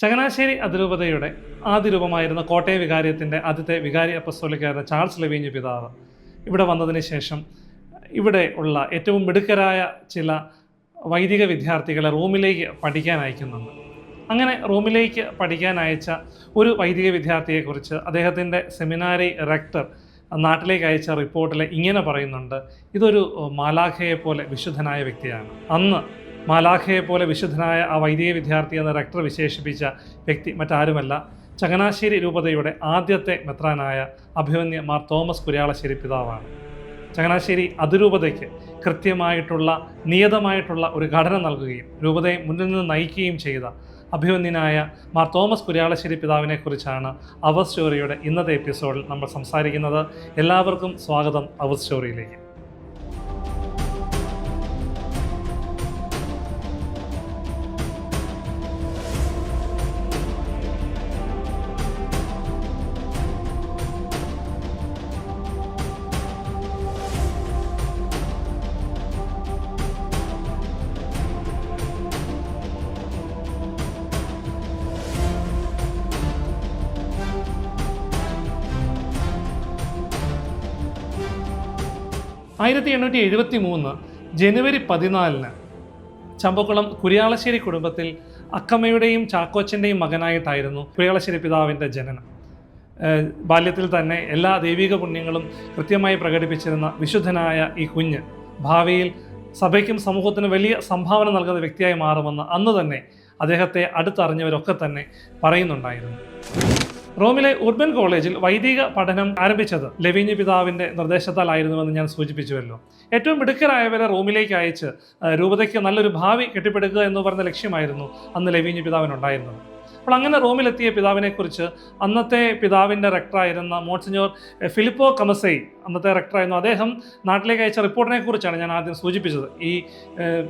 ചങ്ങനാശ്ശേരി അതിരൂപതയുടെ ആദ്യ രൂപമായിരുന്ന കോട്ടയ വികാരിയത്തിന്റെ ആദ്യത്തെ വികാരി അപ്പസ്തോലിക്കായിരുന്ന ചാൾസ് ലവീഞ്ഞ് പിതാവ്. ഇവിടെ വന്നതിന് ശേഷം ഇവിടെ ഉള്ള ഏറ്റവും മിടുക്കരായ ചില വൈദിക വിദ്യാർത്ഥികളെ റൂമിലേക്ക് പഠിക്കാൻ അയക്കുന്നുണ്ട്. അങ്ങനെ റൂമിലേക്ക് പഠിക്കാൻ അയച്ച ഒരു വൈദിക വിദ്യാർത്ഥിയെക്കുറിച്ച് അദ്ദേഹത്തിന്റെ സെമിനാരി റെക്ടർ നാട്ടിലേക്ക് അയച്ച റിപ്പോർട്ടിൽ ഇങ്ങനെ പറയുന്നുണ്ട്. ഇതൊരു മാലാഖയെ പോലെ വിശുദ്ധനായ വ്യക്തിയാണ്. അന്ന് മാലാഖയെ പോലെ വിശുദ്ധനായ ആ വൈദിക വിദ്യാർത്ഥി എന്ന റെക്ടർ വിശേഷിപ്പിച്ച വ്യക്തി മറ്റാരുമല്ല. ചങ്ങനാശ്ശേരി രൂപതയുടെ ആദ്യത്തെ മെത്രാനായ അഭിമന്യ മാർ തോമസ് കുര്യാളശ്ശേരി പിതാവാണ്. ചങ്ങനാശ്ശേരി അതിരൂപതയ്ക്ക് കൃത്യമായിട്ടുള്ള നിയതമായിട്ടുള്ള ഒരു ഘടന നൽകുകയും രൂപതയെ മുന്നിൽ നിന്ന് നയിക്കുകയും ചെയ്ത അഭിമന്യനായ മാർ തോമസ് കുര്യാളശ്ശേരി പിതാവിനെക്കുറിച്ചാണ് അവർ സ്റ്റോറിയുടെ ഇന്നത്തെ എപ്പിസോഡിൽ നമ്മൾ സംസാരിക്കുന്നത്. എല്ലാവർക്കും സ്വാഗതം അവർ സ്റ്റോറിയിലേക്ക് ആയിരത്തി എണ്ണൂറ്റി എഴുപത്തി മൂന്ന് ജനുവരി പതിനാലിന് ചമ്പക്കുളം കുരിയാളശ്ശേരി കുടുംബത്തിൽ അക്കമ്മയുടെയും ചാക്കോച്ചന്റെയും മകനായിട്ടായിരുന്നു കുരിയാളശ്ശേരി പിതാവിന്റെ ജനനം. ബാല്യത്തിൽ തന്നെ എല്ലാ ദൈവിക പുണ്യങ്ങളും കൃത്യമായി പ്രകടിപ്പിച്ചിരുന്ന വിശുദ്ധനായ ഈ കുഞ്ഞ് ഭാവിയിൽ സഭയ്ക്കും സമൂഹത്തിനും വലിയ സംഭാവന നൽകുന്ന വ്യക്തിയായി മാറുമെന്ന് അന്ന് തന്നെ അദ്ദേഹത്തെ അടുത്തറിഞ്ഞവരൊക്കെ തന്നെ പറയുന്നുണ്ടായിരുന്നു. റോമിലെ ഉർബൻ കോളേജിൽ വൈദിക പഠനം ആരംഭിച്ചത് ലവീഞ്ഞ് പിതാവിന്റെ നിർദ്ദേശത്താലായിരുന്നുവെന്ന് ഞാൻ സൂചിപ്പിച്ചുവല്ലോ. ഏറ്റവും മിടുക്കരായവരെ റോമിലേക്ക് അയച്ച് രൂപതയ്ക്ക് നല്ലൊരു ഭാവി കെട്ടിപ്പടുക്കുക എന്ന് പറഞ്ഞ ലക്ഷ്യമായിരുന്നു അന്ന് ലവീഞ്ഞ് പിതാവിനുണ്ടായിരുന്നത്. അപ്പോൾ അങ്ങനെ റോമിലെത്തിയ പിതാവിനെക്കുറിച്ച് അന്നത്തെ പിതാവിന്റെ റെക്ടറായിരുന്ന മോൺസിഞ്ഞോർ ഫിലിപ്പോ കമസൈ അന്നത്തെ റെക്ടറായിരുന്നു. അദ്ദേഹം നാട്ടിലേക്ക് അയച്ച റിപ്പോർട്ടിനെ കുറിച്ചാണ് ഞാൻ ആദ്യം സൂചിപ്പിച്ചത്. ഈ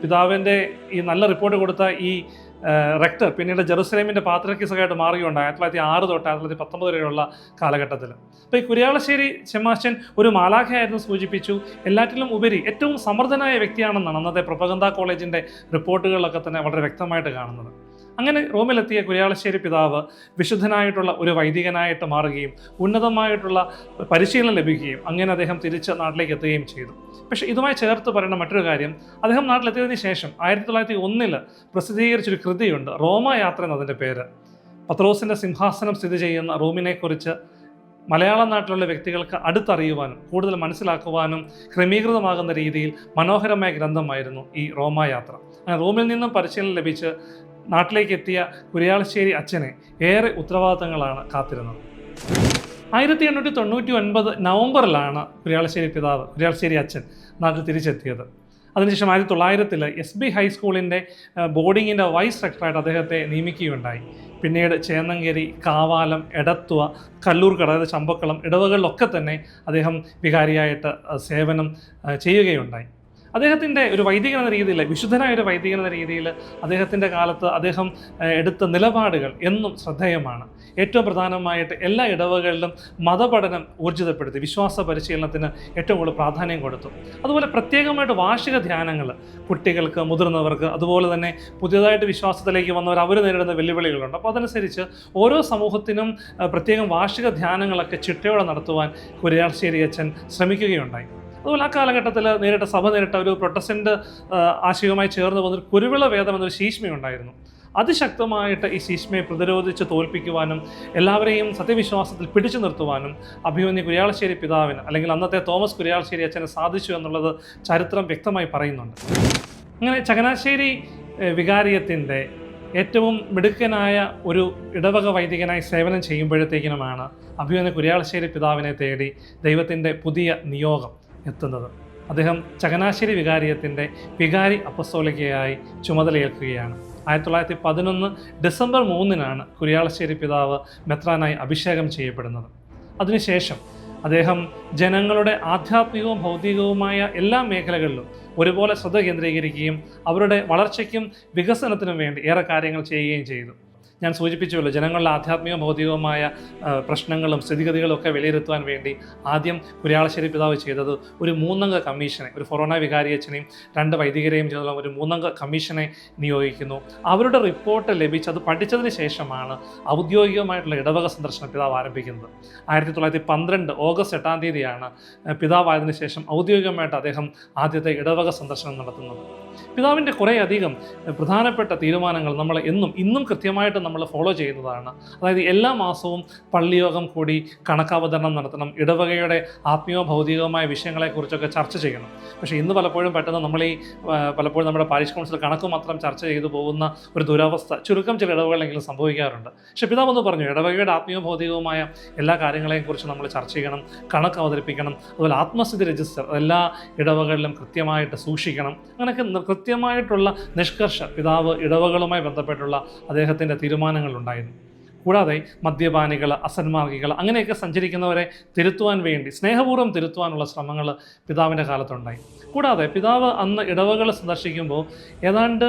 പിതാവിന്റെ ഈ നല്ല റിപ്പോർട്ട് കൊടുത്ത ഈ റെക്ടർ പിന്നീട് ജെറുസലേമിന്റെ പാത്രക്കിസകായിട്ട് മാറുകയുണ്ടായി ആയിരത്തി തൊള്ളായിരത്തി ആറ് തൊട്ട് ആയിരത്തി തൊള്ളായിരത്തി പത്തൊമ്പത് വരെയുള്ള കാലഘട്ടത്തിൽ. അപ്പോൾ ഈ കുര്യാളശ്ശേരി ചെമ്മാശൻ ഒരു മാലാഖയായിരുന്നു സൂചിപ്പിച്ചു. എല്ലാറ്റിലും ഉപരി ഏറ്റവും സമർത്ഥനായ വ്യക്തിയാണെന്നാണ് അന്നത്തെ പ്രൊപ്പഗന്ത കോളേജിന്റെ റിപ്പോർട്ടുകളിലൊക്കെ തന്നെ വളരെ വ്യക്തമായിട്ട് കാണുന്നത്. അങ്ങനെ റോമിലെത്തിയ കുര്യാളശ്ശേരി പിതാവ് വിശുദ്ധനായിട്ടുള്ള ഒരു വൈദികനായിട്ട് മാറുകയും ഉന്നതമായിട്ടുള്ള പരിശീലനം ലഭിക്കുകയും അങ്ങനെ അദ്ദേഹം തിരിച്ച് നാട്ടിലേക്ക് എത്തുകയും ചെയ്തു. പക്ഷേ ഇതുമായി ചേർത്ത് പറയുന്ന മറ്റൊരു കാര്യം അദ്ദേഹം നാട്ടിലെത്തിയതിന് ശേഷം ആയിരത്തി തൊള്ളായിരത്തി ഒന്നിൽ പ്രസിദ്ധീകരിച്ചൊരു കൃതിയുണ്ട് റോമ യാത്ര എന്നതിന്റെ പേര്. പത്രോസിന്റെ സിംഹാസനം സ്ഥിതി ചെയ്യുന്ന റോമിനെക്കുറിച്ച് മലയാളം നാട്ടിലുള്ള വ്യക്തികൾക്ക് അടുത്തറിയുവാനും കൂടുതൽ മനസ്സിലാക്കുവാനും ക്രമീകൃതമാകുന്ന രീതിയിൽ മനോഹരമായ ഗ്രന്ഥമായിരുന്നു ഈ റോമായാത്ര അങ്ങനെ റോമിൽ നിന്നും പരിശീലനം ലഭിച്ച് നാട്ടിലേക്ക് എത്തിയ കുര്യാളശ്ശേരി അച്ഛനെ ഏറെ ഉത്തരവാദിത്തങ്ങളാണ് കാത്തിരുന്നത്. ആയിരത്തി എണ്ണൂറ്റി തൊണ്ണൂറ്റി ഒൻപത് നവംബറിലാണ് കുര്യാളശ്ശേരി പിതാവ് കുര്യാളശ്ശേരി അച്ഛൻ നാട്ടിൽ തിരിച്ചെത്തിയത്. അതിനുശേഷം ആയിരത്തി തൊള്ളായിരത്തിൽ എസ് ബി ഹൈസ്കൂളിന്റെ ബോർഡിങ്ങിന്റെ വൈസ് റെക്ടറായിട്ട് അദ്ദേഹത്തെ നിയമിക്കുകയുണ്ടായി. പിന്നീട് ചേന്നങ്കേരി കാവാലം എടത്തുവ കല്ലൂർക്കട അതായത് ചമ്പക്കുളം ഇടവകളിലൊക്കെ തന്നെ അദ്ദേഹം വികാരിയായിട്ട് സേവനം ചെയ്യുകയുണ്ടായി. അദ്ദേഹത്തിന്റെ ഒരു വൈദികൻ എന്ന രീതിയിൽ വിശുദ്ധനായ ഒരു വൈദികൻ എന്ന രീതിയിൽ അദ്ദേഹത്തിന്റെ കാലത്ത് അദ്ദേഹം എടുത്ത നിലപാടുകൾ എന്നും ശ്രദ്ധേയമാണ്. ഏറ്റവും പ്രധാനമായിട്ട് എല്ലാ ഇടവകളിലും മതപഠനം ഊർജിതപ്പെടുത്തി വിശ്വാസ പരിശീലനത്തിന് ഏറ്റവും കൂടുതൽ പ്രാധാന്യം കൊടുത്തു. അതുപോലെ പ്രത്യേകമായിട്ട് വാർഷിക ധ്യാനങ്ങൾ കുട്ടികൾക്ക് മുതിർന്നവർക്ക് അതുപോലെ തന്നെ പുതിയതായിട്ട് വിശ്വാസത്തിലേക്ക് വന്നവർ അവർ നേരിടുന്ന വെല്ലുവിളികളുണ്ട്. അപ്പോൾ അതനുസരിച്ച് ഓരോ സമൂഹത്തിനും പ്രത്യേകം വാർഷിക ധ്യാനങ്ങളൊക്കെ ചിട്ടയോടെ നടത്തുവാൻ കുര്യാർശ്ശേരി അച്ഛൻ ശ്രമിക്കുകയുണ്ടായി. അതുപോലെ ആ കാലഘട്ടത്തിൽ നേരിട്ട സഭ നേരിട്ട ഒരു പ്രൊട്ടസ്റ്റന്റ് ആ, ആശയവുമായി ചേർന്ന് വന്നൊരു കുരുവിള വേദം എന്നൊരു ശീഷ്മയുണ്ടായിരുന്നു അതിശക്തമായിട്ട് ഈ ശീഷ്മയെ പ്രതിരോധിച്ച് തോൽപ്പിക്കുവാനും എല്ലാവരെയും സത്യവിശ്വാസത്തിൽ പിടിച്ചു നിർത്തുവാനും അഭിമന്യ കുര്യാളശ്ശേരി പിതാവിന് അല്ലെങ്കിൽ അന്നത്തെ തോമസ് കുര്യാളശ്ശേരി അച്ഛന് സാധിച്ചു എന്നുള്ളത് ചരിത്രം വ്യക്തമായി പറയുന്നുണ്ട്. അങ്ങനെ ചങ്ങനാശ്ശേരി വികാരിയത്തിന്റെ ഏറ്റവും മിടുക്കനായ ഒരു ഇടവക വൈദികനായി സേവനം ചെയ്യുമ്പോഴത്തേക്കിനുമാണ് അഭിമന്യ കുര്യാളശ്ശേരി പിതാവിനെ തേടി ദൈവത്തിന്റെ പുതിയ നിയോഗം. എത്തുന്നത്. അദ്ദേഹം ചങ്ങനാശ്ശേരി വികാരിയത്തിന്റെ വികാരി അപ്പസ്തോലികയായി ചുമതലയേൽക്കുകയാണ്. ആയിരത്തി തൊള്ളായിരത്തി പതിനൊന്ന് ഡിസംബർ മൂന്നിനാണ് കുര്യാളശ്ശേരി പിതാവ് മെത്രാനായി അഭിഷേകം ചെയ്യപ്പെടുന്നത്. അതിനുശേഷം അദ്ദേഹം ജനങ്ങളുടെ ആധ്യാത്മികവും ഭൗതികവുമായ എല്ലാ മേഖലകളിലും ഒരുപോലെ ശ്രദ്ധ കേന്ദ്രീകരിക്കുകയും അവരുടെ വളർച്ചയ്ക്കും വികസനത്തിനും വേണ്ടി ഏറെ കാര്യങ്ങൾ ചെയ്യുകയും ചെയ്തു. ഞാൻ സൂചിപ്പിച്ചുവല്ലോ ജനങ്ങളുടെ ആധ്യാത്മിക ഭൗതികവുമായ പ്രശ്നങ്ങളും സ്ഥിതിഗതികളും ഒക്കെ വിലയിരുത്തുവാൻ വേണ്ടി ആദ്യം കുര്യാളശ്ശേരി പിതാവ് ചെയ്തത് ഒരു മൂന്നംഗ കമ്മീഷനെ ഒരു ഫൊറോന വികാരിയച്ഛനെയും രണ്ട് വൈദികരെയും ചെയ്തുള്ള ഒരു മൂന്നംഗ കമ്മീഷനെ നിയോഗിക്കുന്നു. അവരുടെ റിപ്പോർട്ട് ലഭിച്ച് അത് പഠിച്ചതിന് ശേഷമാണ് ഔദ്യോഗികമായിട്ടുള്ള ഇടവക സന്ദർശനം പിതാവ് ആരംഭിക്കുന്നത്. ആയിരത്തി തൊള്ളായിരത്തി പന്ത്രണ്ട് ഓഗസ്റ്റ് എട്ടാം തീയതിയാണ് പിതാവായതിനു ശേഷം ഔദ്യോഗികമായിട്ട് അദ്ദേഹം ആദ്യത്തെ ഇടവക സന്ദർശനം നടത്തുന്നത്. പിതാവിന്റെ കുറേയധികം പ്രധാനപ്പെട്ട തീരുമാനങ്ങൾ നമ്മൾ എന്നും ഇന്നും കൃത്യമായിട്ട് നമ്മൾ ഫോളോ ചെയ്യുന്നതാണ്. അതായത് എല്ലാ മാസവും പള്ളിയോഗം കൂടി കണക്കവതരണം നടത്തണം ഇടവകയുടെ ആത്മീയ ഭൗതികമായ വിഷയങ്ങളെക്കുറിച്ചൊക്കെ ചർച്ച ചെയ്യണം. പക്ഷേ ഇന്ന് പലപ്പോഴും പെട്ടെന്ന് നമ്മൾ ഈ പലപ്പോഴും നമ്മുടെ പാരിഷ് കൗൺസിൽ കണക്ക് മാത്രം ചർച്ച ചെയ്തു പോകുന്ന ഒരു ദുരവസ്ഥ ചുരുക്കം ചില ഇടവകളെങ്കിലും സംഭവിക്കാറുണ്ട്. പക്ഷേ പിതാവ് ഒന്ന് പറഞ്ഞു ഇടവകയുടെ ആത്മീയ ഭൗതികവുമായ എല്ലാ കാര്യങ്ങളെയും കുറിച്ച് നമ്മൾ ചർച്ച ചെയ്യണം കണക്ക് അവതരിപ്പിക്കണം അതുപോലെ ആത്മസ്ഥിതി രജിസ്റ്റർ എല്ലാ ഇടവകളിലും കൃത്യമായിട്ട് സൂക്ഷിക്കണം അങ്ങനെയൊക്കെ കൃത്യമായിട്ടുള്ള നിഷ്കർഷ പിതാവ് ഇടവകളുമായി ബന്ധപ്പെട്ടുള്ള അദ്ദേഹത്തിന്റെ തീരുമാനങ്ങളുണ്ടായിരുന്നു. കൂടാതെ മദ്യപാനികൾ അസന്മാർഗികൾ അങ്ങനെയൊക്കെ സഞ്ചരിക്കുന്നവരെ തിരുത്തുവാൻ വേണ്ടി സ്നേഹപൂർവം തിരുത്തുവാനുള്ള ശ്രമങ്ങൾ പിതാവിന്റെ കാലത്തുണ്ടായി. കൂടാതെ പിതാവ് അന്ന് ഇടവകൾ സന്ദർശിക്കുമ്പോൾ ഏതാണ്ട്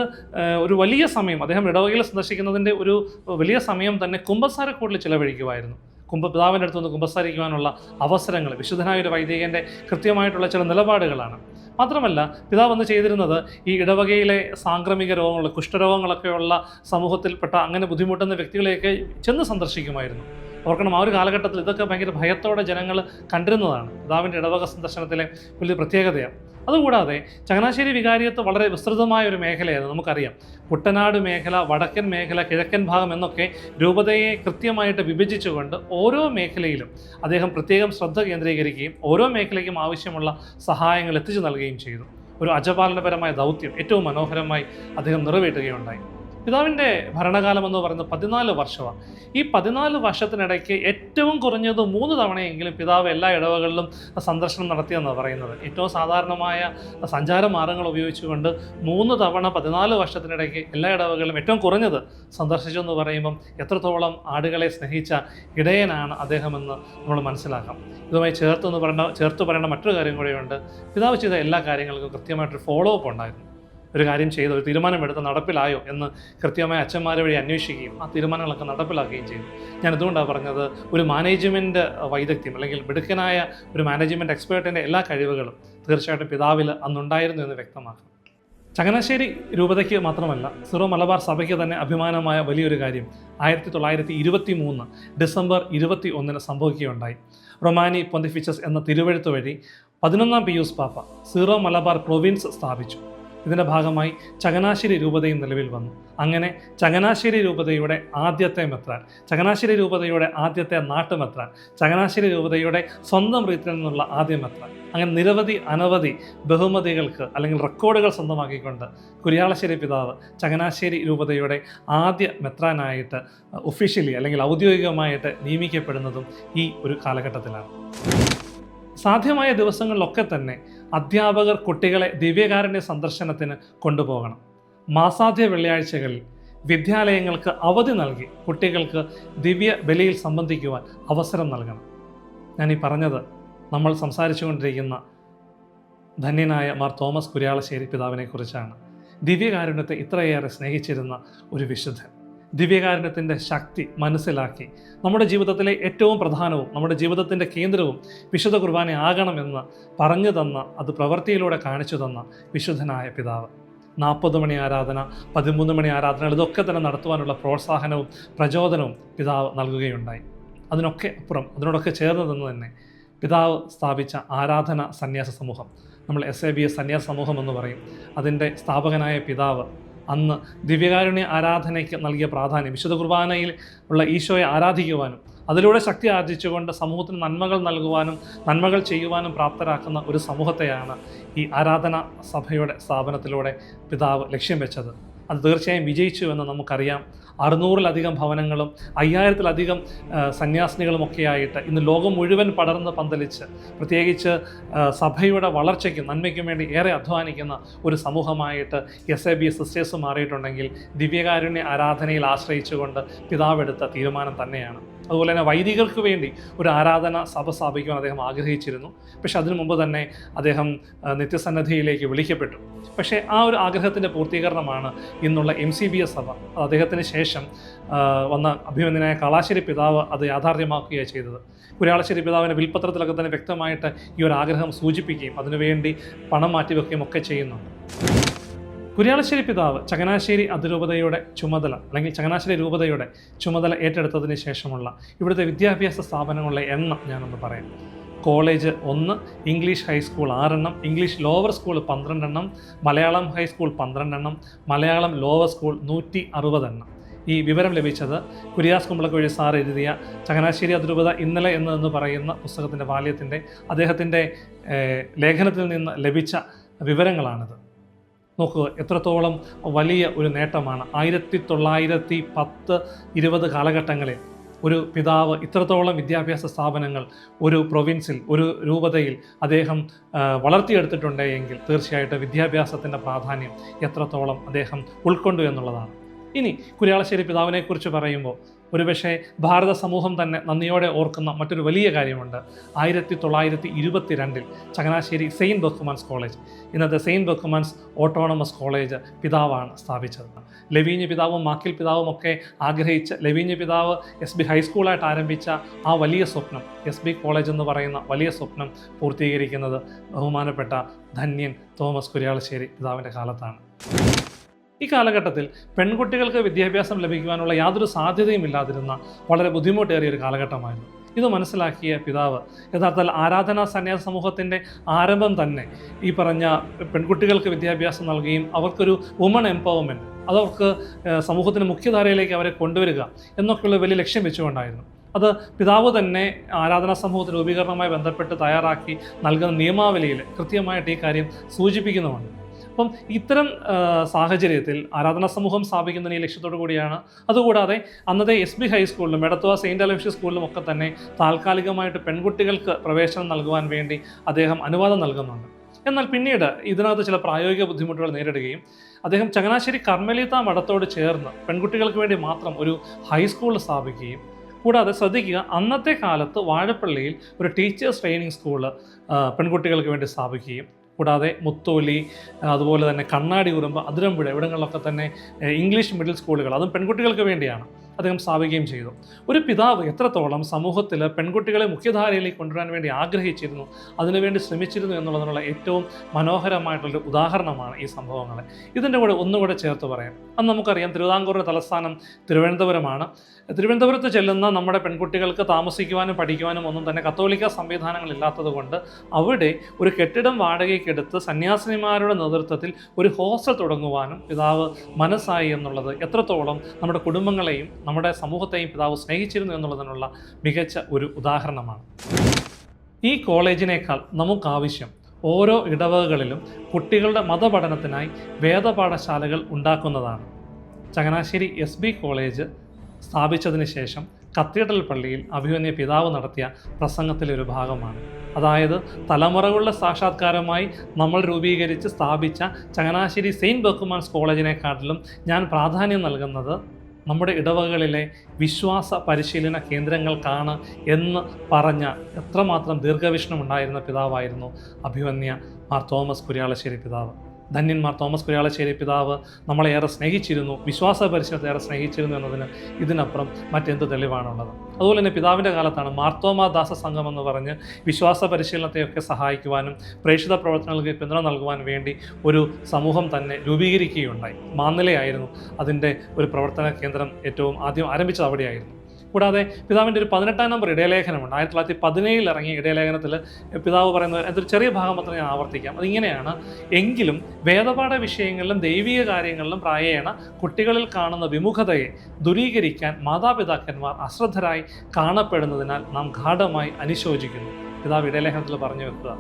ഒരു വലിയ സമയം അദ്ദേഹം ഇടവകയിൽ സന്ദർശിക്കുന്നതിന്റെ ഒരു വലിയ സമയം തന്നെ കുമ്പസാരക്കൂടിൽ ചിലവഴിക്കുമായിരുന്നു. കുംഭ പിതാവിന്റെ അടുത്ത് നിന്ന് കുമ്പസാരിക്കുവാനുള്ള അവസരങ്ങൾ വിശുദ്ധനായ ഒരു വൈദികന്റെ കൃത്യമായിട്ടുള്ള ചില നിലപാടുകളാണ്. മാത്രമല്ല പിതാവ് അന്ന് ചെയ്തിരുന്നത് ഈ ഇടവകയിലെ സാംക്രമിക രോഗങ്ങൾ കുഷ്ഠരോഗങ്ങളൊക്കെയുള്ള സമൂഹത്തിൽപ്പെട്ട അങ്ങനെ ബുദ്ധിമുട്ടുന്ന വ്യക്തികളെയൊക്കെ ചെന്ന് സന്ദർശിക്കുമായിരുന്നു. ഓർക്കണം ആ ഒരു കാലഘട്ടത്തിൽ ഇതൊക്കെ ഭയങ്കര ഭയത്തോടെ ജനങ്ങൾ കണ്ടിരുന്നതാണ്. പിതാവിന്റെ ഇടവക സന്ദർശനത്തിലെ വലിയ പ്രത്യേകതയാണ്. അതുകൂടാതെ ചങ്ങനാശ്ശേരി വികാരിയത്ത് വളരെ വിസ്തൃതമായ ഒരു മേഖലയായിരുന്നു നമുക്കറിയാം. കുട്ടനാട് മേഖല വടക്കൻ മേഖല കിഴക്കൻ ഭാഗം എന്നൊക്കെ രൂപതയെ കൃത്യമായിട്ട് വിഭജിച്ചുകൊണ്ട് ഓരോ മേഖലയിലും അദ്ദേഹം പ്രത്യേകം ശ്രദ്ധ കേന്ദ്രീകരിക്കുകയും ഓരോ മേഖലയ്ക്കും ആവശ്യമുള്ള സഹായങ്ങൾ എത്തിച്ചു നൽകുകയും ചെയ്തു. ഒരു അജപാലനപരമായ ദൗത്യം ഏറ്റവും മനോഹരമായി അദ്ദേഹം നിറവേറ്റുകയുണ്ടായി. പിതാവിന്റെ ഭരണകാലം എന്ന് പറയുന്നത് പതിനാല് വർഷമാണ്. ഈ പതിനാല് വർഷത്തിനിടയ്ക്ക് ഏറ്റവും കുറഞ്ഞത് മൂന്ന് തവണയെങ്കിലും പിതാവ് എല്ലാ ഇടവകളിലും സന്ദർശനം നടത്തിയെന്നാണ് പറയുന്നത്. ഏറ്റവും സാധാരണമായ സഞ്ചാര മാർഗങ്ങൾ ഉപയോഗിച്ചുകൊണ്ട് മൂന്ന് തവണ പതിനാല് വർഷത്തിനിടയ്ക്ക് എല്ലാ ഇടവകളിലും ഏറ്റവും കുറഞ്ഞത് സന്ദർശിച്ചു എന്ന് പറയുമ്പം എത്രത്തോളം ആടുകളെ സ്നേഹിച്ച ഇടയനാണ് അദ്ദേഹമെന്ന് നമ്മൾ മനസ്സിലാക്കാം. ഇതുമായി ചേർത്ത് എന്ന് പറയേണ്ട ചേർത്ത് പറയേണ്ട മറ്റൊരു കാര്യം കൂടെയുണ്ട്. പിതാവ് ചെയ്ത എല്ലാ കാര്യങ്ങൾക്കും കൃത്യമായിട്ടൊരു ഫോളോ അപ്പ് ഉണ്ടായിരുന്നു. ഒരു കാര്യം ചെയ്ത് ഒരു തീരുമാനമെടുത്ത് നടപ്പിലായോ എന്ന് കൃത്യമായി അച്ഛന്മാരെ വഴി അന്വേഷിക്കുകയും ആ തീരുമാനങ്ങളൊക്കെ നടപ്പിലാക്കുകയും ചെയ്തു. ഞാൻ എന്തുകൊണ്ടാണ് പറഞ്ഞത്? ഒരു മാനേജ്മെന്റ് വൈദഗ്ധ്യം അല്ലെങ്കിൽ മിടുക്കനായ ഒരു മാനേജ്മെന്റ് എക്സ്പേർട്ടിന്റെ എല്ലാ കഴിവുകളും തീർച്ചയായിട്ടും പിതാവിൽ അന്നുണ്ടായിരുന്നു എന്ന് വ്യക്തമാക്കാം. ചങ്ങനാശ്ശേരി രൂപതയ്ക്ക് മാത്രമല്ല സിറോ മലബാർ സഭയ്ക്ക് തന്നെ അഭിമാനമായ വലിയൊരു കാര്യം ആയിരത്തി തൊള്ളായിരത്തി ഇരുപത്തി മൂന്ന് ഡിസംബർ ഇരുപത്തി ഒന്നിന് സംഭവിക്കുകയുണ്ടായി. റൊമാനി പൊന്തിഫിച്ചസ് എന്ന തിരുവഴുത്ത് വഴി പതിനൊന്നാം പിയൂസ് പാപ്പ സിറോ മലബാർ പ്രൊവിൻസ് സ്ഥാപിച്ചു. ഇതിന്റെ ഭാഗമായി ചങ്ങനാശ്ശേരി രൂപതയും നിലവിൽ വന്നു. അങ്ങനെ ചങ്ങനാശ്ശേരി രൂപതയുടെ ആദ്യത്തെ മെത്രാൻ ചങ്ങനാശ്ശേരി രൂപതയുടെ ആദ്യത്തെ നാട്ടുമെത്രാൻ ചങ്ങനാശ്ശേരി രൂപതയുടെ സ്വന്തം റീത്തിൽ നിന്നുള്ള ആദ്യ മെത്രാൻ. അങ്ങനെ നിരവധി അനവധി ബഹുമതികൾക്ക് അല്ലെങ്കിൽ റെക്കോർഡുകൾ സ്വന്തമാക്കിക്കൊണ്ട് കുര്യാളശ്ശേരി പിതാവ് ചങ്ങനാശ്ശേരി രൂപതയുടെ ആദ്യ മെത്രാനായിട്ട് ഒഫീഷ്യലി അല്ലെങ്കിൽ ഔദ്യോഗികമായിട്ട് നിയമിക്കപ്പെടുന്നതും ഈ ഒരു കാലഘട്ടത്തിലാണ്. സാധ്യമായ ദിവസങ്ങളിലൊക്കെ തന്നെ അധ്യാപകർ കുട്ടികളെ ദിവ്യകാരുണ്യ സന്ദർശനത്തിന് കൊണ്ടുപോകണം. മാസാധ്യ വെള്ളിയാഴ്ചകളിൽ വിദ്യാലയങ്ങൾക്ക് അവധി നൽകി കുട്ടികൾക്ക് ദിവ്യ ബലിയിൽ സംബന്ധിക്കുവാൻ അവസരം നൽകണം. ഞാൻ ഈ പറഞ്ഞത് നമ്മൾ സംസാരിച്ചുകൊണ്ടിരിക്കുന്ന ധന്യനായ മാർ തോമസ് കുര്യാളശ്ശേരി പിതാവിനെ കുറിച്ചാണ് ദിവ്യകാരുണ്യത്തെ ഇത്രയേറെ സ്നേഹിച്ചിരുന്ന ഒരു വിശുദ്ധൻ. ദിവ്യകാരുണ്യത്തിന്റെ ശക്തി മനസ്സിലാക്കി. നമ്മുടെ ജീവിതത്തിലെ ഏറ്റവും പ്രധാനവും നമ്മുടെ ജീവിതത്തിന്റെ കേന്ദ്രവും വിശുദ്ധ കുർബാന ആകണമെന്ന് പറഞ്ഞു തന്ന അത് പ്രവൃത്തിയിലൂടെ കാണിച്ചു തന്ന വിശുദ്ധനായ പിതാവ്. നാൽപ്പത് മണി ആരാധന പതിമൂന്ന് മണി ആരാധന ഇതൊക്കെ തന്നെ നടത്തുവാനുള്ള പ്രോത്സാഹനവും പ്രചോദനവും പിതാവ് നൽകുകയുണ്ടായി. അതിനൊക്കെ അപ്പുറം അതിനോടൊക്കെ ചേർന്ന് നിന്ന് തന്നെ പിതാവ് സ്ഥാപിച്ച ആരാധന സന്യാസ സമൂഹം. നമ്മൾ എസ് എ ബി എസ് സന്യാസ സമൂഹം എന്ന് പറയും. അതിന്റെ സ്ഥാപകനായ പിതാവ് അന്ന് ദിവ്യകാരുണ്യ ആരാധനയ്ക്ക് നൽകിയ പ്രാധാന്യം. വിശുദ്ധ കുർബാനയിൽ ഉള്ള ഈശോയെ ആരാധിക്കുവാനും അതിലൂടെ ശക്തി ആർജിച്ചുകൊണ്ട് സമൂഹത്തിന് നന്മകൾ നൽകുവാനും നന്മകൾ ചെയ്യുവാനും പ്രാപ്തരാക്കുന്ന ഒരു സമൂഹത്തെയാണ് ഈ ആരാധന സഭയുടെ സ്ഥാപനത്തിലൂടെ പിതാവ് ലക്ഷ്യം വെച്ചത്. അത് തീർച്ചയായും വിജയിച്ചു എന്ന് നമുക്കറിയാം. അറുന്നൂറിലധികം ഭവനങ്ങളും അയ്യായിരത്തിലധികം സന്യാസിനികളുമൊക്കെയായിട്ട് ഇന്ന് ലോകം മുഴുവൻ പടർന്ന് പന്തലിച്ച് പ്രത്യേകിച്ച് സഭയുടെ വളർച്ചയ്ക്കും നന്മയ്ക്കും വേണ്ടി ഏറെ അധ്വാനിക്കുന്ന ഒരു സമൂഹമായിട്ട് എസ് എ ബി സിസ്റ്റേഴ്സ് മാറിയിട്ടുണ്ടെങ്കിൽ ദിവ്യകാരുണ്യ ആരാധനയിൽ ആശ്രയിച്ചുകൊണ്ട് പിതാവെടുത്ത തീരുമാനം തന്നെയാണ്. അതുപോലെ തന്നെ വൈദികർക്ക് വേണ്ടി ഒരു ആരാധന സഭ സ്ഥാപിക്കുവാൻ അദ്ദേഹം ആഗ്രഹിച്ചിരുന്നു. പക്ഷേ അതിനു മുമ്പ് തന്നെ അദ്ദേഹം നിത്യസന്നദ്ധിയിലേക്ക് വിളിക്കപ്പെട്ടു. പക്ഷേ ആ ഒരു ആഗ്രഹത്തിന്റെ പൂർത്തീകരണമാണ് ഇന്നുള്ള എം സി ബി എസ് സഭ. അത് അദ്ദേഹത്തിന് ശേഷം വന്ന അഭിമന്യനായ കളാശ്ശേരി പിതാവ് അത് യാഥാർത്ഥ്യമാക്കുകയാണ് ചെയ്തത്. കുര്യാളശ്ശേരി പിതാവിന്റെ വിൽപ്പത്രത്തിലൊക്കെ തന്നെ വ്യക്തമായിട്ട് ഈ ഒരു ആഗ്രഹം സൂചിപ്പിക്കുകയും അതിനുവേണ്ടി പണം മാറ്റിവെക്കുകയും ഒക്കെ ചെയ്യുന്നുണ്ട്. കുര്യാളശ്ശേരി പിതാവ് ചങ്ങനാശ്ശേരി അതിരൂപതയുടെ ചുമതല അല്ലെങ്കിൽ ചങ്ങനാശ്ശേരി രൂപതയുടെ ചുമതല ഏറ്റെടുത്തതിന് ശേഷമുള്ള ഇവിടുത്തെ വിദ്യാഭ്യാസ സ്ഥാപനങ്ങളുടെ എണ്ണം ഞാനൊന്ന് പറയാം. കോളേജ് ഒന്ന് ഇംഗ്ലീഷ് ഹൈസ്കൂൾ ആറെണ്ണം ഇംഗ്ലീഷ് ലോവർ സ്കൂൾ പന്ത്രണ്ടെണ്ണം മലയാളം ഹൈസ്കൂൾ പന്ത്രണ്ടെണ്ണം മലയാളം ലോവർ സ്കൂൾ നൂറ്റി അറുപതെണ്ണം ഈ വിവരം ലഭിച്ചത് കുര്യാസ് കുമ്പളക്കുഴി സാർ എഴുതിയ ചങ്ങനാശ്ശേരി അതിരൂപത ഇന്നലെ എന്ന് എന്ന് പറയുന്ന പുസ്തകത്തിന്റെ ബാല്യത്തിന്റെ അദ്ദേഹത്തിന്റെ ലേഖനത്തിൽ നിന്ന് ലഭിച്ച വിവരങ്ങളാണിത്. നോക്കുക എത്രത്തോളം വലിയ ഒരു നേട്ടമാണ്. ആയിരത്തി തൊള്ളായിരത്തി പത്ത് ഇരുപത് കാലഘട്ടങ്ങളിൽ ഒരു പിതാവ് ഇത്രത്തോളം വിദ്യാഭ്യാസ സ്ഥാപനങ്ങൾ ഒരു പ്രൊവിൻസിൽ ഒരു രൂപതയിൽ അദ്ദേഹം വളർത്തിയെടുത്തിട്ടുണ്ടെങ്കിൽ തീർച്ചയായിട്ടും വിദ്യാഭ്യാസത്തിന്റെ പ്രാധാന്യം എത്രത്തോളം അദ്ദേഹം ഉൾക്കൊണ്ടു എന്നുള്ളതാണ്. ഇനി കുര്യാളശ്ശേരി പിതാവിനെക്കുറിച്ച് പറയുമ്പോൾ ഒരുപക്ഷെ ഭാരത സമൂഹം തന്നെ നന്ദിയോടെ ഓർക്കുന്ന മറ്റൊരു വലിയ കാര്യമുണ്ട്. ആയിരത്തി തൊള്ളായിരത്തി ഇരുപത്തി രണ്ടിൽ ചങ്ങനാശ്ശേരി സെയിന്റ് ബെക്കുമാൻസ് കോളേജ്. ഇന്നത്തെ സെയിന്റ് ബെക്കുമാൻസ് ഓട്ടോണമസ് കോളേജ് പിതാവാണ് സ്ഥാപിച്ചത്. ലവീഞ്ഞ് പിതാവും മാക്കിൽ പിതാവും ഒക്കെ ആഗ്രഹിച്ച് ലവീഞ്ഞ് പിതാവ് എസ് ബി ഹൈസ്കൂളായിട്ട് ആരംഭിച്ച ആ വലിയ സ്വപ്നം എസ് ബി കോളേജ് എന്ന് പറയുന്ന വലിയ സ്വപ്നം പൂർത്തീകരിക്കുന്നത് ബഹുമാനപ്പെട്ട ധന്യൻ തോമസ് കുര്യാളശ്ശേരി പിതാവിന്റെ കാലത്താണ്. ഈ കാലഘട്ടത്തിൽ പെൺകുട്ടികൾക്ക് വിദ്യാഭ്യാസം ലഭിക്കുവാനുള്ള യാതൊരു സാധ്യതയും ഇല്ലാതിരുന്ന വളരെ ബുദ്ധിമുട്ടേറിയ ഒരു കാലഘട്ടമായിരുന്നു. ഇത് മനസ്സിലാക്കിയ പിതാവ് യഥാർത്ഥത്തിൽ ആരാധനാ സന്യാസ സമൂഹത്തിന്റെ ആരംഭം തന്നെ ഈ പറഞ്ഞ പെൺകുട്ടികൾക്ക് വിദ്യാഭ്യാസം നൽകുകയും അവർക്കൊരു വുമൺ എംപവർമെന്റ് അതവർക്ക് സമൂഹത്തിന്റെ മുഖ്യധാരയിലേക്ക് അവരെ കൊണ്ടുവരിക എന്നൊക്കെയുള്ള വലിയ ലക്ഷ്യം വെച്ചുകൊണ്ടായിരുന്നു. അത് പിതാവ് തന്നെ ആരാധനാ സമൂഹത്തിന് രൂപീകരണവുമായി ബന്ധപ്പെട്ട് തയ്യാറാക്കി നൽകുന്ന നിയമാവലിയിൽ കൃത്യമായിട്ട് ഈ കാര്യം സൂചിപ്പിക്കുന്നുമുണ്ട്. അപ്പം ഇത്തരം സാഹചര്യത്തിൽ ആരാധനാ സമൂഹം സ്ഥാപിക്കുന്നതിന് ഈ ലക്ഷ്യത്തോടു കൂടിയാണ്. അതുകൂടാതെ അന്നത്തെ എസ് ബി ഹൈസ്കൂളിലും എടത്തുവ സെയിന്റ് അലോഷ്യസ് സ്കൂളിലും ഒക്കെ തന്നെ താൽക്കാലികമായിട്ട് പെൺകുട്ടികൾക്ക് പ്രവേശനം നൽകുവാൻ വേണ്ടി അദ്ദേഹം അനുവാദം നൽകുന്നുണ്ട്. എന്നാൽ പിന്നീട് ഇതിനകത്ത് ചില പ്രായോഗിക ബുദ്ധിമുട്ടുകൾ നേരിടുകയും അദ്ദേഹം ചങ്ങനാശ്ശേരി കർമ്മലീത്ത മഠത്തോട് ചേർന്ന് പെൺകുട്ടികൾക്ക് വേണ്ടി മാത്രം ഒരു ഹൈസ്കൂൾ സ്ഥാപിക്കുകയും കൂടാതെ ശ്രദ്ധിക്കുക അന്നത്തെ കാലത്ത് വാഴപ്പള്ളിയിൽ ഒരു ടീച്ചേഴ്സ് ട്രെയിനിങ് സ്കൂൾ പെൺകുട്ടികൾക്ക് വേണ്ടി സ്ഥാപിക്കുകയും കൂടാതെ മുത്തോലി അതുപോലെ തന്നെ കണ്ണാടി ഉറുമ്പ് അതിരമ്പുഴ ഇവിടങ്ങളിലൊക്കെ തന്നെ ഇംഗ്ലീഷ് മിഡിൽ സ്കൂളുകൾ അതും പെൺകുട്ടികൾക്ക് വേണ്ടിയാണ് അദ്ദേഹം സ്ഥാപിക്കുകയും ചെയ്തു. ഒരു പിതാവ് എത്രത്തോളം സമൂഹത്തിൽ പെൺകുട്ടികളെ മുഖ്യധാരയിലേക്ക് കൊണ്ടുവരാൻ വേണ്ടി ആഗ്രഹിച്ചിരുന്നു അതിനുവേണ്ടി ശ്രമിച്ചിരുന്നു എന്നുള്ളതിനുള്ള ഏറ്റവും മനോഹരമായിട്ടുള്ളൊരു ഉദാഹരണമാണ് ഈ സംഭവങ്ങൾ ഇതിന്റെ കൂടെ ഒന്നുകൂടെ ചേർത്ത് പറയാം. അന്ന് നമുക്കറിയാം തിരുവിതാംകൂറിന്റെ തലസ്ഥാനം തിരുവനന്തപുരമാണ്. തിരുവനന്തപുരത്ത് ചെല്ലുന്ന നമ്മുടെ പെൺകുട്ടികൾക്ക് താമസിക്കുവാനും പഠിക്കുവാനും ഒന്നും തന്നെ കത്തോലിക്ക സംവിധാനങ്ങൾ ഇല്ലാത്തതുകൊണ്ട് അവിടെ ഒരു കെട്ടിടം വാടകയ്ക്കെടുത്ത് സന്യാസിനിമാരുടെ നേതൃത്വത്തിൽ ഒരു ഹോസ്റ്റൽ തുടങ്ങുവാനും പിതാവ് മനസ്സായി എന്നുള്ളത് എത്രത്തോളം നമ്മുടെ കുടുംബങ്ങളെയും നമ്മുടെ സമൂഹത്തെയും പിതാവ് സ്നേഹിച്ചിരുന്നു എന്നുള്ളതിനുള്ള മികച്ച ഒരു ഉദാഹരണമാണ്. ഈ കോളേജിനേക്കാൾ നമുക്കാവശ്യം ഓരോ ഇടവകകളിലും കുട്ടികളുടെ മതപഠനത്തിനായി വേദപാഠശാലകൾ ഉണ്ടാക്കുന്നതാണ്. ചങ്ങനാശ്ശേരി എസ് ബി കോളേജ് സ്ഥാപിച്ചതിന് ശേഷം കത്തീഡ്രൽ പള്ളിയിൽ അഭിമന്യ പിതാവ് നടത്തിയ പ്രസംഗത്തിലെ ഒരു ഭാഗമാണ്. അതായത് തലമുറകളുടെ സാക്ഷാത്കാരമായി നമ്മൾ രൂപീകരിച്ച് സ്ഥാപിച്ച ചങ്ങനാശ്ശേരി സെയിന്റ് ബെക്കുമാൻസ് കോളേജിനെക്കാട്ടിലും ഞാൻ പ്രാധാന്യം നൽകുന്നത് നമ്മുടെ ഇടവകളിലെ വിശ്വാസ പരിശീലന കേന്ദ്രങ്ങൾക്കാണ് എന്ന് പറഞ്ഞ എത്രമാത്രം ദീർഘവീക്ഷണമുണ്ടായിരുന്ന പിതാവായിരുന്നു അഭിമന്യ മാർ തോമസ് കുര്യാളശ്ശേരി പിതാവ്. ധന്യന്മാർ തോമസ് കുര്യാളശ്ശേരി പിതാവ് നമ്മളെ ഏറെ സ്നേഹിച്ചിരുന്നു വിശ്വാസ പരിശീലനത്തെ ഏറെ സ്നേഹിച്ചിരുന്നു എന്നതിന് ഇതിനപ്പുറം മറ്റെന്ത് തെളിവാണുള്ളത്? അതുപോലെ തന്നെ പിതാവിന്റെ കാലത്താണ് മാർത്തോമ ദാസ സംഘം എന്ന് പറഞ്ഞ് വിശ്വാസ പരിശീലനത്തെയൊക്കെ സഹായിക്കുവാനും പ്രേക്ഷിത പ്രവർത്തനങ്ങൾക്ക് പിന്തുണ നൽകുവാൻ വേണ്ടി ഒരു സമൂഹം തന്നെ രൂപീകരിക്കുകയുണ്ടായി. മാന്നിലയായിരുന്നു അതിന്റെ ഒരു പ്രവർത്തന കേന്ദ്രം ഏറ്റവും ആദ്യം ആരംഭിച്ചത് അവിടെയായിരുന്നു. കൂടാതെ പിതാവിന്റെ ഒരു പതിനെട്ടാം നമ്പർ ഇടയലേഖനമുണ്ട്. ആയിരത്തി തൊള്ളായിരത്തി പതിനേഴിൽ ഇറങ്ങിയ ഇടയലേഖനത്തിൽ പിതാവ് പറയുന്നത് എന്തൊരു ചെറിയ ഭാഗം മാത്രം ഞാൻ ആവർത്തിക്കാം. അതിങ്ങനെയാണ് എങ്കിലും വേദപാഠ വിഷയങ്ങളിലും ദൈവിക കാര്യങ്ങളിലും പ്രായേണ കുട്ടികളിൽ കാണുന്ന വിമുഖതയെ ദുരീകരിക്കാൻ മാതാപിതാക്കന്മാർ അശ്രദ്ധരായി കാണപ്പെടുന്നതിനാൽ നാം ഗാഠമായി അനുശോചിക്കുന്നു. പിതാവ് ഇടയലേഖനത്തിൽ പറഞ്ഞു വെക്കുക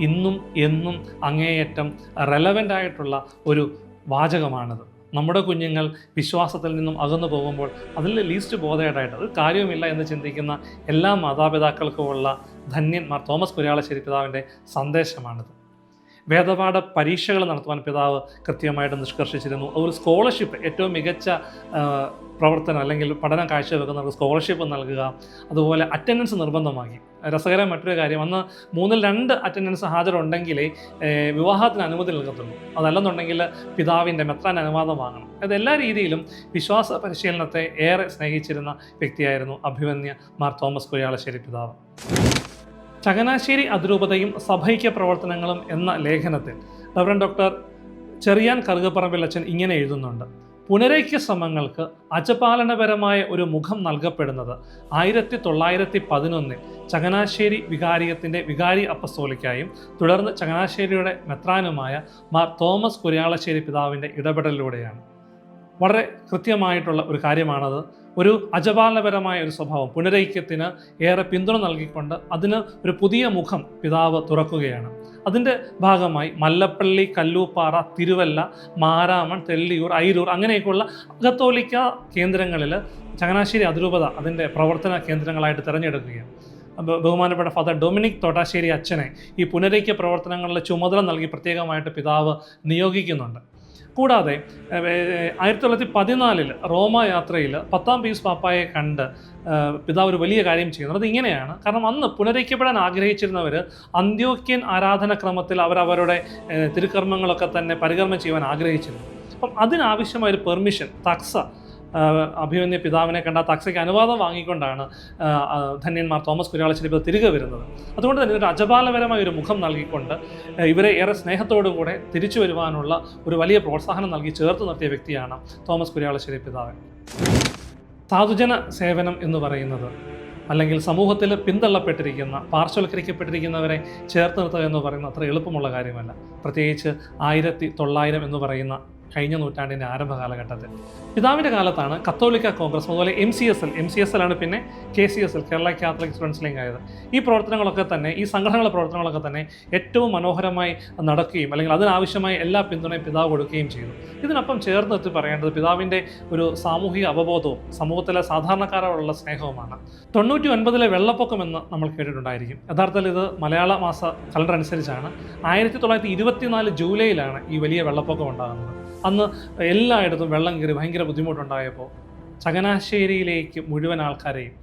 ഇന്നും എന്നും അങ്ങേയറ്റം റെലവന്റ് ആയിട്ടുള്ള ഒരു വാചകമാണിത്. നമ്മുടെ കുഞ്ഞുങ്ങൾ വിശ്വാസത്തിൽ നിന്നും അകന്നു പോകുമ്പോൾ അതിൽ ലീസ്റ്റ് ബോധേഡായിട്ട് അത് കാര്യവുമില്ല എന്ന് ചിന്തിക്കുന്ന എല്ലാ മാതാപിതാക്കൾക്കുമുള്ള ധന്യന്മാർ തോമസ് കുര്യാളശ്ശേരി പിതാവിന്റെ സന്ദേശമാണിത്. വേദപാഠ പരീക്ഷകൾ നടത്തുവാൻ പിതാവ് കൃത്യമായിട്ട് നിഷ്കർഷിച്ചിരുന്നു. ഒരു സ്കോളർഷിപ്പ് ഏറ്റവും മികച്ച പ്രവർത്തനം അല്ലെങ്കിൽ പഠനം കാഴ്ചവെക്കുന്നവർക്ക് സ്കോളർഷിപ്പ് നൽകുക. അതുപോലെ അറ്റൻഡൻസ് നിർബന്ധമാക്കി. രസകരമായ മറ്റൊരു കാര്യം അന്ന് മൂന്നിൽ രണ്ട് അറ്റൻഡൻസ് ഹാജരുണ്ടെങ്കിലേ വിവാഹത്തിന് അനുമതി നൽകത്തുള്ളൂ. അതല്ലെന്നുണ്ടെങ്കിൽ പിതാവിന്റെ മെത്രാൻ അനുവാദം വാങ്ങണം. അത് എല്ലാ രീതിയിലും വിശ്വാസ പരിശീലനത്തെ ഏറെ സ്നേഹിച്ചിരുന്ന വ്യക്തിയായിരുന്നു അഭിമന്യ മാർ തോമസ് കുര്യാളശ്ശേരി പിതാവ്. ചങ്ങനാശ്ശേരി അതിരൂപതയും സഭൈക്യ പ്രവർത്തനങ്ങളും എന്ന ലേഖനത്തിൽ റവറൻ ഡോക്ടർ ചെറിയാൻ കറുകപ്പറമ്പിൽ അച്ഛൻ ഇങ്ങനെ എഴുതുന്നുണ്ട്. പുനരൈക്യ ശ്രമങ്ങൾക്ക് അജപാലനപരമായ ഒരു മുഖം നൽകപ്പെടുന്നത് ആയിരത്തി തൊള്ളായിരത്തി പതിനൊന്നിൽ ചങ്ങനാശ്ശേരി വികാരിയത്തിന്റെ വികാരി അപ്പസ്തോലിക്കായും തുടർന്ന് ചങ്ങനാശ്ശേരിയുടെ മെത്രാനുമായ മാർ തോമസ് കുര്യാളശ്ശേരി പിതാവിന്റെ ഇടപെടലിലൂടെയാണ്. വളരെ കൃത്യമായിട്ടുള്ള ഒരു കാര്യമാണത്. ഒരു അജപാലനപരമായ ഒരു സ്വഭാവം പുനരൈക്യത്തിന് ഏറെ പിന്തുണ നൽകിക്കൊണ്ട് അതിന് ഒരു പുതിയ മുഖം പിതാവ് തുറക്കുകയാണ്. അതിന്റെ ഭാഗമായി മല്ലപ്പള്ളി കല്ലൂപ്പാറ തിരുവല്ല മാരാമൺ തെള്ളിയൂർ അയിരൂർ അങ്ങനെയൊക്കെയുള്ള കത്തോലിക്ക കേന്ദ്രങ്ങളിൽ ചങ്ങനാശ്ശേരി അതിരൂപത അതിന്റെ പ്രവർത്തന കേന്ദ്രങ്ങളായിട്ട് തിരഞ്ഞെടുക്കുകയാണ്. ബഹുമാനപ്പെട്ട ഫാദർ ഡൊമിനിക് തോട്ടാശ്ശേരി അച്ഛനെ ഈ പുനരൈക്യ പ്രവർത്തനങ്ങളുടെ ചുമതല നൽകി പ്രത്യേകമായിട്ട് പിതാവ് നിയോഗിക്കുന്നുണ്ട്. കൂടാതെ ആയിരത്തി തൊള്ളായിരത്തി പതിനാലിൽ റോമ യാത്രയിൽ പത്താം പീസ് പാപ്പായെ കണ്ട് പിതാവ് ഒരു വലിയ കാര്യം ചെയ്യുന്നത് അത് ഇങ്ങനെയാണ്. കാരണം അന്ന് പുനരയ്ക്കപ്പെടാൻ ആഗ്രഹിച്ചിരുന്നവർ അന്ത്യോക്യൻ ആരാധനക്രമത്തിൽ അവരവരുടെ തിരുക്കർമ്മങ്ങളൊക്കെ തന്നെ പരികർമ്മം ചെയ്യുവാൻ ആഗ്രഹിച്ചിരുന്നു. അപ്പം അതിനാവശ്യമായ ഒരു പെർമിഷൻ തക്സ അഭിമന്യ പിതാവിനെ കണ്ട തക്സയ്ക്ക് അനുവാദം വാങ്ങിക്കൊണ്ടാണ് ധന്യന്മാർ തോമസ് കുര്യാളശ്ശേരി പിതാവ് തിരികെ വരുന്നത്. അതുകൊണ്ട് തന്നെ ഒരു അജപാലപരമായ ഒരു മുഖം നൽകിക്കൊണ്ട് ഇവരെ ഏറെ സ്നേഹത്തോടു കൂടെ തിരിച്ചു വരുവാനുള്ള ഒരു വലിയ പ്രോത്സാഹനം നൽകി ചേർത്ത് നിർത്തിയ വ്യക്തിയാണ് തോമസ് കുര്യാളശ്ശേരി പിതാവ്. സാധുജന സേവനം എന്ന് പറയുന്നത് അല്ലെങ്കിൽ സമൂഹത്തിൽ പിന്തള്ളപ്പെട്ടിരിക്കുന്ന പാർശ്വവൽക്കരിക്കപ്പെട്ടിരിക്കുന്നവരെ ചേർത്ത് നിർത്തുക എന്ന് പറയുന്നത് അത്ര എളുപ്പമുള്ള കാര്യമല്ല. പ്രത്യേകിച്ച് ആയിരത്തി തൊള്ളായിരം എന്ന് പറയുന്ന കഴിഞ്ഞ നൂറ്റാണ്ടിന്റെ ആരംഭ കാലഘട്ടത്തിൽ. പിതാവിന്റെ കാലത്താണ് കത്തോലിക്ക കോൺഗ്രസ് അതുപോലെ M C S L M C S L ആണ് പിന്നെ K C S L Kerala Catholic Students League ആയത്. ഈ പ്രവർത്തനങ്ങളൊക്കെ തന്നെ ഈ സംഘടനകളുടെ പ്രവർത്തനങ്ങളൊക്കെ തന്നെ ഏറ്റവും മനോഹരമായി നടക്കുകയും അല്ലെങ്കിൽ അതിനാവശ്യമായ എല്ലാ പിന്തുണയും പിതാവ് കൊടുക്കുകയും ചെയ്തു. ഇതിനൊപ്പം ചേർന്ന് എത്തി പറയേണ്ടത് പിതാവിന്റെ ഒരു സാമൂഹിക അവബോധവും സമൂഹത്തിലെ സാധാരണക്കാരോടുള്ള സ്നേഹവുമാണ്. തൊണ്ണൂറ്റി ഒൻപതിലെ വെള്ളപ്പൊക്കം എന്ന് നമ്മൾ കേട്ടിട്ടുണ്ടായിരിക്കും. യഥാർത്ഥത്തിൽ ഇത് മലയാള മാസ കലണ്ടർ അനുസരിച്ചാണ്. ആയിരത്തി തൊള്ളായിരത്തി ഇരുപത്തിനാല് ജൂലൈയിലാണ് ഈ വലിയ വെള്ളപ്പൊക്കം ഉണ്ടാകുന്നത്. അന്ന് എല്ലായിടത്തും വെള്ളം കയറി ഭയങ്കര ബുദ്ധിമുട്ടുണ്ടായപ്പോൾ ചങ്ങനാശ്ശേരിയിലേക്ക് മുഴുവൻ ആൾക്കാരെയും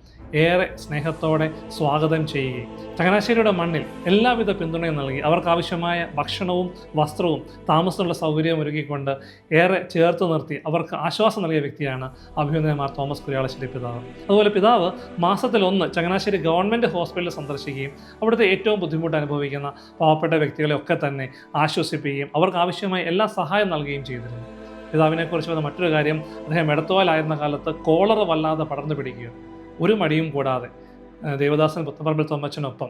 ഏറെ സ്നേഹത്തോടെ സ്വാഗതം ചെയ്യുകയും ചങ്ങനാശ്ശേരിയുടെ മണ്ണിൽ എല്ലാവിധ പിന്തുണയും നൽകി. അവർക്ക് ആവശ്യമായ ഭക്ഷണവും വസ്ത്രവും താമസത്തിനുള്ള സൗകര്യവും ഒരുക്കിക്കൊണ്ട് ഏറെ ചേർത്ത് നിർത്തി അവർക്ക് ആശ്വാസം നൽകിയ വ്യക്തിയാണ് അഭിനന്ദനമാർ തോമസ് കുര്യാളശ്ശേരി പിതാവ്. അതുപോലെ പിതാവ് മാസത്തിൽ ഒന്ന് ചങ്ങനാശ്ശേരി ഗവൺമെന്റ് ഹോസ്പിറ്റലിൽ സന്ദർശിക്കുകയും അവിടുത്തെ ഏറ്റവും ബുദ്ധിമുട്ട് അനുഭവിക്കുന്ന പാവപ്പെട്ട വ്യക്തികളെ ഒക്കെ തന്നെ ആശ്വസിപ്പിക്കുകയും അവർക്ക് ആവശ്യമായ എല്ലാ സഹായം നൽകുകയും ചെയ്തിരുന്നു. പിതാവിനെക്കുറിച്ച് വന്ന മറ്റൊരു കാര്യം അദ്ദേഹം എടത്തോലായിരുന്ന കാലത്ത് കോളറ വല്ലാതെ പടർന്നു പിടിക്കുകയും ഒരു മടിയും കൂടാതെ ദേവദാസൻ പുത്തപ്പറമ്പിൽ തൊമ്മച്ചനൊപ്പം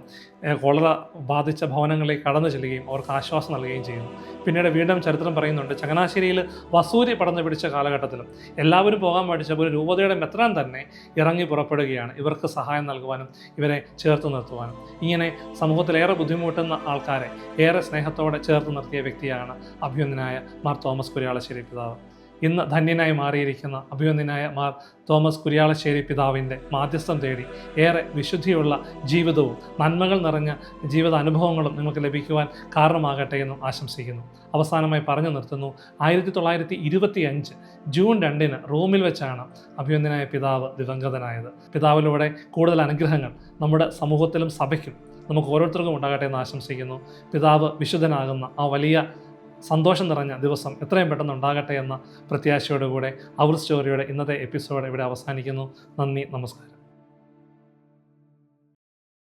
കോളറ ബാധിച്ച ഭവനങ്ങളിലേക്ക് കടന്നു ചെല്ലുകയും അവർക്ക് ആശ്വാസം നൽകുകയും ചെയ്യുന്നു. പിന്നീട് വീണ്ടും ചരിത്രം പറയുന്നുണ്ട് ചങ്ങനാശ്ശേരിയിൽ വസൂരി പടന്നു പിടിച്ച കാലഘട്ടത്തിലും എല്ലാവരും പോകാൻ പഠിച്ചപ്പോൾ രൂപതയുടെ മെത്രാൻ തന്നെ ഇറങ്ങി പുറപ്പെടുകയാണ്. ഇവർക്ക് സഹായം നൽകുവാനും ഇവരെ ചേർത്ത് നിർത്തുവാനും. ഇങ്ങനെ സമൂഹത്തിലേറെ ബുദ്ധിമുട്ടുന്ന ആൾക്കാരെ ഏറെ സ്നേഹത്തോടെ ചേർത്ത് നിർത്തിയ വ്യക്തിയാണ് അഭ്യുന്നനായ മാർ തോമസ് കുര്യാളശ്ശേരി പിതാവ്. ഇന്ന് ധന്യനായി മാറിയിരിക്കുന്ന അഭിനന്ദനായ മാർ തോമസ് കുര്യാളശ്ശേരി പിതാവിന്റെ മാധ്യസ്ഥം തേടി ഏറെ വിശുദ്ധിയുള്ള ജീവിതവും നന്മകൾ നിറഞ്ഞ ജീവിത അനുഭവങ്ങളും നിങ്ങൾക്ക് ലഭിക്കുവാൻ കാരണമാകട്ടെ എന്നും ആശംസിക്കുന്നു. അവസാനമായി പറഞ്ഞു നിർത്തുന്നു. ആയിരത്തി തൊള്ളായിരത്തി ഇരുപത്തി അഞ്ച് ജൂൺ രണ്ടിന് റോമിൽ വെച്ചാണ് അഭിനന്ദനായ പിതാവ് ദിവംഗതനായത്. പിതാവിലൂടെ കൂടുതൽ അനുഗ്രഹങ്ങൾ നമ്മുടെ സമൂഹത്തിലും സഭയ്ക്കും നമുക്ക് ഓരോരുത്തർക്കും ഉണ്ടാകട്ടെ എന്ന് ആശംസിക്കുന്നു. പിതാവ് വിശുദ്ധനാകുന്ന ആ വലിയ സന്തോഷം നിറഞ്ഞ ദിവസം എത്രയും പെട്ടെന്ന് ഉണ്ടാകട്ടെ എന്ന പ്രത്യാശയോടുകൂടെ അവർ സ്റ്റോറിയുടെ ഇന്നത്തെ എപ്പിസോഡ് ഇവിടെ അവസാനിക്കുന്നു. നന്ദി നമസ്കാരം.